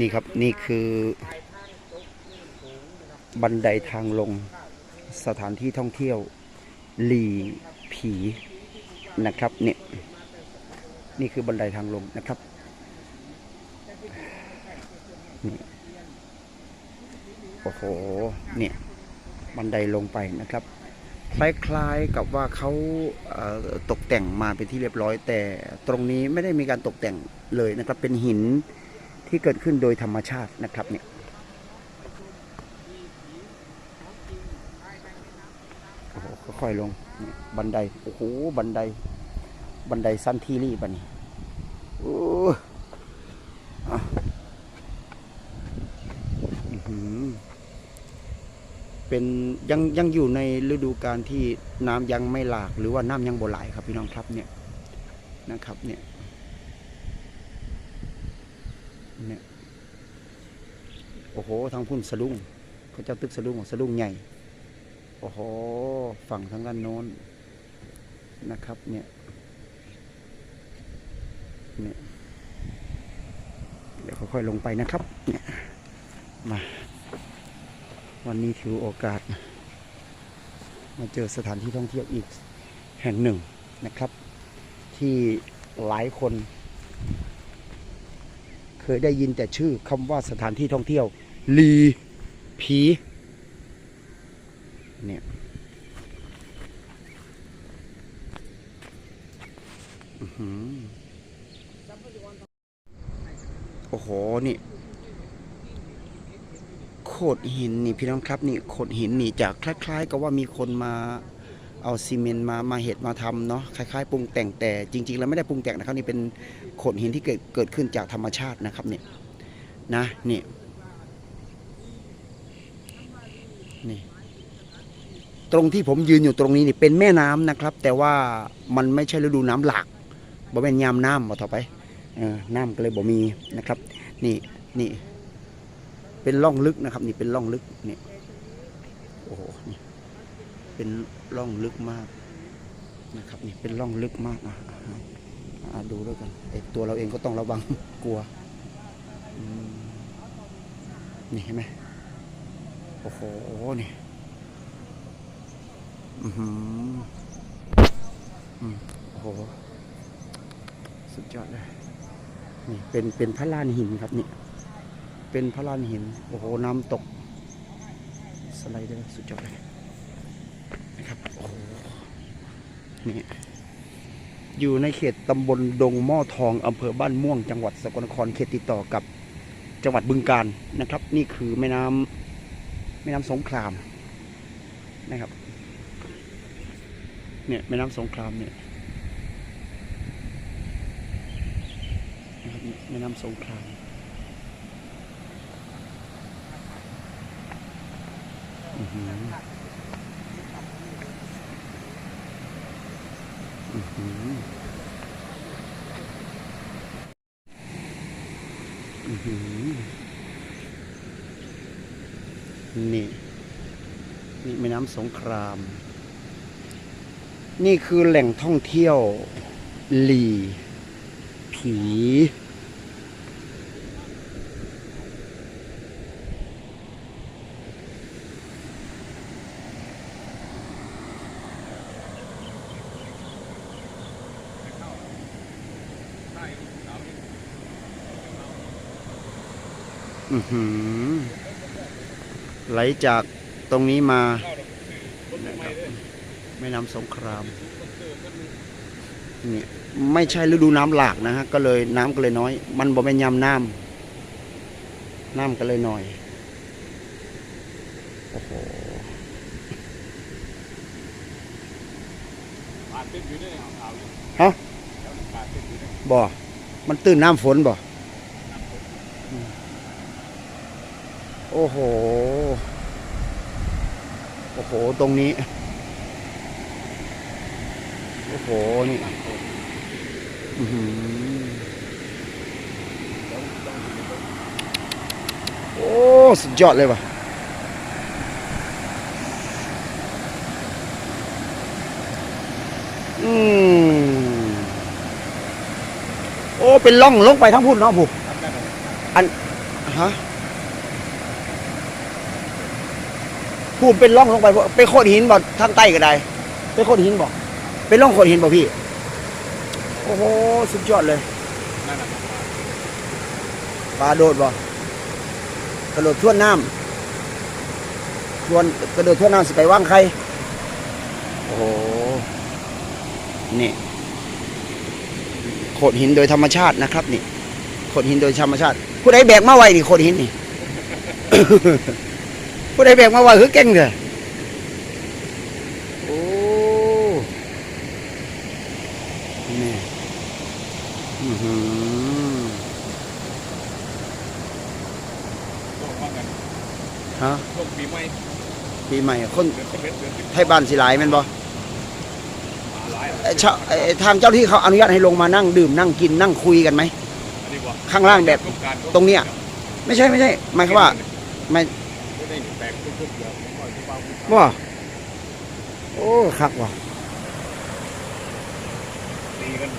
นี่ครับนี่คือ บันไดทางลงสถานที่ท่องเที่ยวหลีผีนะครับเนี่ยนี่คือบันไดทางลงนะครับโอ้โหเนี่ยบันไดลงไปนะครับ คล้ายๆกับว่าเขาเอ่อตกแต่งมาเป็นที่เรียบร้อย แต่ตรงนี้ไม่ได้มีการตกแต่งเลยนะครับ เป็นหิน ที่เกิดขึ้นโดยธรรมชาตินะครับเนี่ยโอ้โหค่อยๆลงบันไดโอ้โหบันได บันไดสั้นที่รีบันนี้โอ้เป็นยังยังอยู่ในฤดูการที่น้ำยังไม่หลาก หรือว่าน้ำยังบ่ไหลครับพี่น้องครับเนี่ยนะครับเนี่ย เนี่ย โอ้โห ทางพุ่นสะดุ้งเขาเจ้าตึกสะดุ้งสะดุ้งใหญ่ โอ้โห ฝั่งทางด้านโน้นนะครับ เนี่ย เนี่ย เดี๋ยวค่อยๆลงไปนะครับ เนี่ย มา วันนี้ถือโอกาส มาเจอสถานที่ท่องเที่ยวอีกแห่งหนึ่งนะครับ ที่หลายคน ยได้ยินแต่ชื่อคำว่าสถานที่ท่องเที่ยว ลีผีเนี่ยโอ้โห นี่โขดหินนี่พี่น้องครับ นี่โขดหินนี่จะคล้าย ๆ กับว่ามีคนมา เอาซีเมนต์มามาเห็ดมาทำเนาะคล้ายๆปรุงแต่งแต่จริงๆแล้วไม่ได้ปรุงแต่งนะครับนี่เป็นโขดหินที่เกิดเกิดขึ้นจากธรรมชาตินะครับเนี่ยนะนี่นี่ตรงที่ผมยืนอยู่ตรงนี้นี่เป็นแม่น้ำนะครับ แต่ว่ามันไม่ใช่ฤดูน้ำหลากบ่เป็นยามน้ำมาต่อไปเออน้ำก็เลยบ่มีนะครับ นี่นี่เป็นร่องลึกนะครับ นี่เป็นร่องลึกนี่โอ้โหนี่ เป็นร่องลึกมากนะครับนี่เป็นร่องลึกมากอะดูด้วยกันไอตัวเราเองก็ต้องระวังกลัวนี่เห็นไหมโอ้โหนี่อือหืออืมโอ้โหสุดยอดเลยนี่เป็นเป็นพระลานหินครับนี่เป็นพระลานหิน โอ้โหน้ำตกสไลเดอร์สุดยอดเลย นะครับโอ้โหนี่อยู่ในเขตตำบลดงหม้อทองอำเภอบ้านม่วง จังหวัดสกลนครเขตติดต่อกับจังหวัดบึงกาฬนะครับ นี่คือแม่น้ำแม่น้ำสงครามนะครับ เนี่ยแม่น้ำสงครามเนี่ยนะครับแม่น้ำสงครามอือหืออื้อหืออื้อหือ นี่ นี่แม่น้ำสงคราม นี่คือแหล่งท่องเที่ยว หลี ผี ไหลจากตรงนี้มานะครับแม่น้ำสงครามนี่ไม่ใช่ฤดูน้ำหลากนะฮะก็เลยน้ำก็เลยน้อย มันบ่เป็นยำน้ำน้ำก็เลยน้อยโอ้โหฮะบ่ มันตื่นน้ำฝนบ่อืมโอ้โห โอ้โห ตรงนี้ โอ้โห นี่อือหือโอ้ สุดยอดเลยว่ะ อืมโอ้ เป็นล่องลงไปทั้งพุ่นเนาะผูทำได้ไหมอฮะ พูดเป็นร่องลงไปบ่ไปโคดหินบ่ทางใต้ก็ได้ไปโคดหินบ่เป็นร่องโคดหินบ่พี่ โอ้โหสุดยอดเลยปลาโดดบ่กระโดดท่วนน้ำทวนกระโดดท่วนน้ำสิไปว่างใครโอ้โหนี่โขดหินโดยธรรมชาตินะครับ นี่โขดหินโดยธรรมชาติผู้ใดแบกมาไว้นี่โขดหินนี่ ผู้ใดแบกมาไว้คือเก่งเลยโอ้นี่อื้อหือช่วงว่ากันฮะช่วงปีใหม่ปีใหม่คนเดือนสิบเอ็ดเดือนสิบไทยบ้านสิหลายแม่นบ่มาหลายเอ่อชะเอ่อทางเจ้าที่เขาอนุญาตให้ลงมานั่งดื่มนั่งกินนั่งคุยกันไหมอันนี้บ่ข้างล่างแบบโคการตรงเนี้ยไม่ใช่ไม่ใช่หมายความว่าไม่ ไม่ได้แตกทุกๆเดือนผมว่าทุกวันว่าโอ้คักว่ะ ตีกัน